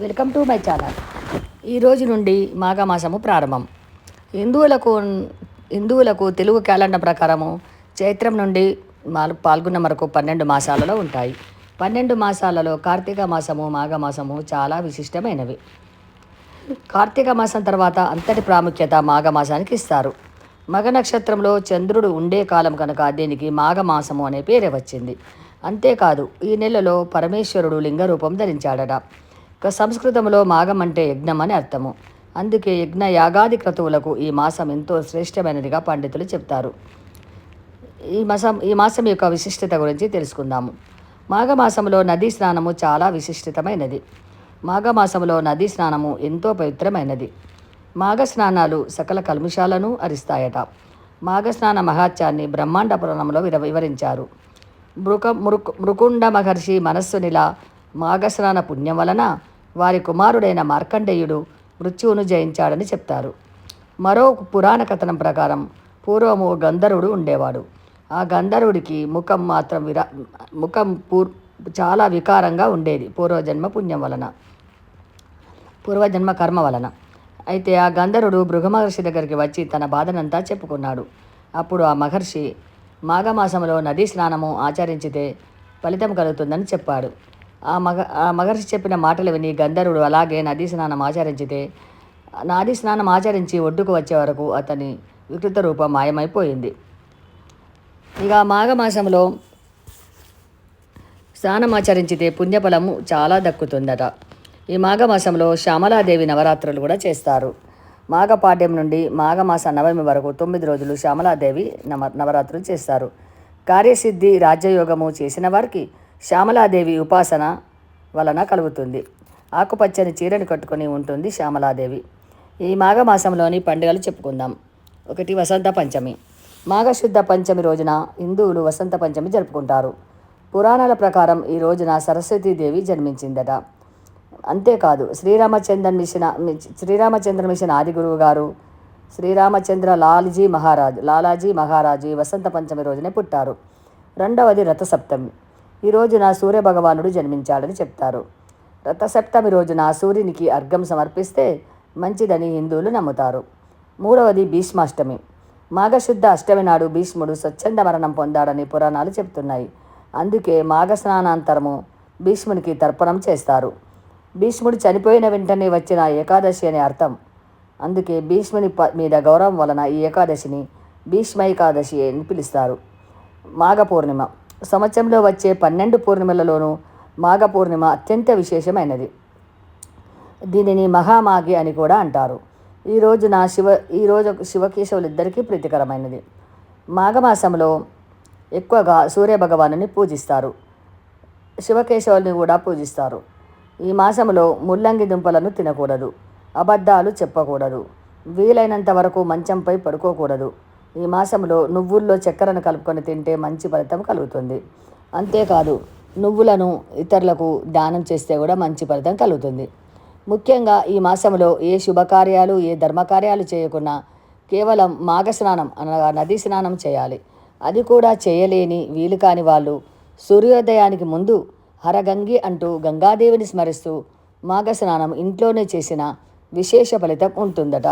Welcome to my channel. ఈ రోజు నుండి మాఘమాసము ప్రారంభం. హిందువులకు హిందువులకు తెలుగు క్యాలెండర్ ప్రకారము చైత్రం నుండి పాల్గొన్న వరకు పన్నెండు మాసాలలో ఉంటాయి. పన్నెండు మాసాలలో కార్తీక మాసము మాఘమాసము చాలా విశిష్టమైనవి. కార్తీక మాసం తర్వాత అంతటి ప్రాముఖ్యత మాఘమాసానికి ఇస్తారు. మగ నక్షత్రంలో చంద్రుడు ఉండే కాలం కనుక దీనికి మాఘమాసము అనే పేరే వచ్చింది. అంతేకాదు ఈ నెలలో పరమేశ్వరుడు లింగ రూపం ధరించాడట. ఇక సంస్కృతంలో మాఘం అంటే యజ్ఞం అని అర్థము. అందుకే యజ్ఞ యాగాది క్రతువులకు ఈ మాసం ఎంతో శ్రేష్టమైనదిగా పండితులు చెప్తారు. ఈ మాసం ఈ మాసం యొక్క విశిష్టత గురించి తెలుసుకుందాము. మాఘమాసంలో నదీ స్నానము చాలా విశిష్టతమైనది మాఘమాసంలో నదీ స్నానము ఎంతో పవిత్రమైనది. మాఘ స్నానాలు సకల కల్మిషాలను అరిస్తాయట. మాఘస్నాన మహాత్యాన్ని బ్రహ్మాండ పురాణంలో విర వివరించారు. మృక మృకు మృకుండ మహర్షి మనస్సునిలా మాఘస్నాన పుణ్యం వలన వారి కుమారుడైన మార్కండేయుడు మృత్యువును జయించాడని చెప్తారు. మరో పురాణ కథనం ప్రకారం పూర్వము గంధర్వుడు ఉండేవాడు. ఆ గంధర్వుడికి ముఖం మాత్రం విరా ముఖం పూర్ చాలా వికారంగా ఉండేది పూర్వజన్మ పుణ్యం వలన పూర్వజన్మ కర్మ వలన. అయితే ఆ గంధర్వుడు మహర్షి దగ్గరికి వచ్చి తన బాధనంతా చెప్పుకున్నాడు. అప్పుడు ఆ మహర్షి మాఘమాసంలో నదీ స్నానము ఆచరించితే ఫలితం కలుగుతుందని చెప్పాడు. ఆ మగ ఆ మహర్షి చెప్పిన మాటలు విని గంధర్వుడు అలాగే నదీ స్నానం ఆచరించితే నదీ స్నానం ఆచరించి ఒడ్డుకు వచ్చే వరకు అతని వికృత రూపం మాయమైపోయింది. ఇక మాఘమాసంలో స్నానం ఆచరించితే పుణ్యఫలము చాలా దక్కుతుందట. ఈ మాఘమాసంలో శ్యామలాదేవి నవరాత్రులు కూడా చేస్తారు. మాఘపాడ్యం నుండి మాఘమాస నవమి వరకు తొమ్మిది రోజులు శ్యామలాదేవి నవ నవరాత్రులు చేస్తారు. కార్యసిద్ధి రాజ్యయోగము చేసిన వారికి శ్యామలాదేవి ఉపాసన వలన కలుగుతుంది. ఆకుపచ్చని చీరను కట్టుకొని ఉంటుంది శ్యామలాదేవి. ఈ మాఘమాసంలోని పండుగలు చెప్పుకుందాం. ఒకటి వసంత పంచమి. మాఘశుద్ధ పంచమి రోజున హిందువులు వసంత పంచమి జరుపుకుంటారు. పురాణాల ప్రకారం ఈ రోజున సరస్వతీదేవి జన్మించిందట. అంతేకాదు శ్రీరామచంద్ర మిషన్ శ్రీరామచంద్ర మిషన్ ఆది గురువు గారు శ్రీరామచంద్ర లాల్జీ మహారాజు లాలాజీ మహారాజు ఈ వసంత పంచమి రోజునే పుట్టారు. రెండవది రథసప్తమి. ఈ రోజున సూర్యభగవానుడు జన్మించాడని చెప్తారు. రథసప్తమి రోజున సూర్యునికి అర్ఘం సమర్పిస్తే మంచిదని హిందువులు నమ్ముతారు. మూడవది భీష్మాష్టమి. మాఘశుద్ధ అష్టమి నాడు భీష్ముడు స్వచ్ఛంద మరణం పొందాడని పురాణాలు చెప్తున్నాయి. అందుకే మాఘ స్నానాంతరము భీష్మునికి తర్పణం చేస్తారు. భీష్ముడు చనిపోయిన వెంటనే వచ్చిన ఏకాదశి అనే అర్థం. అందుకే భీష్ముని ప మీద గౌరవం వలన ఈ ఏకాదశిని భీష్మైకాదశి అని పిలుస్తారు. మాఘ పూర్ణిమ. సంవత్సరంలో వచ్చే పన్నెండు పూర్ణిమలలోనూ మాఘ పూర్ణిమ అత్యంత విశేషమైనది. దీనిని మహామాఘి అని కూడా అంటారు. ఈ రోజున శివ ఈ రోజు శివకేశవులు ఇద్దరికీ ప్రీతికరమైనది. మాఘమాసంలో ఎక్కువగా సూర్యభగవాను పూజిస్తారు. శివకేశవుల్ని కూడా పూజిస్తారు. ఈ మాసంలో ముల్లంగి దుంపలను తినకూడదు. అబద్ధాలు చెప్పకూడదు. వీలైనంత వరకు మంచంపై పడుకోకూడదు. ఈ మాసంలో నువ్వుల్లో చక్కెరను కలుపుకొని తింటే మంచి ఫలితం కలుగుతుంది. అంతేకాదు నువ్వులను ఇతరులకు దానం చేస్తే కూడా మంచి ఫలితం కలుగుతుంది. ముఖ్యంగా ఈ మాసంలో ఏ శుభకార్యాలు ఏ ధర్మకార్యాలు చేయకున్నా కేవలం మాఘ స్నానం అనగా నదీ స్నానం చేయాలి. అది కూడా చేయలేని వీలు కాని వాళ్ళు సూర్యోదయానికి ముందు హరగంగి అంటూ గంగాదేవిని స్మరిస్తూ మాఘ స్నానం ఇంట్లోనే చేసిన విశేష ఫలితం ఉంటుందట.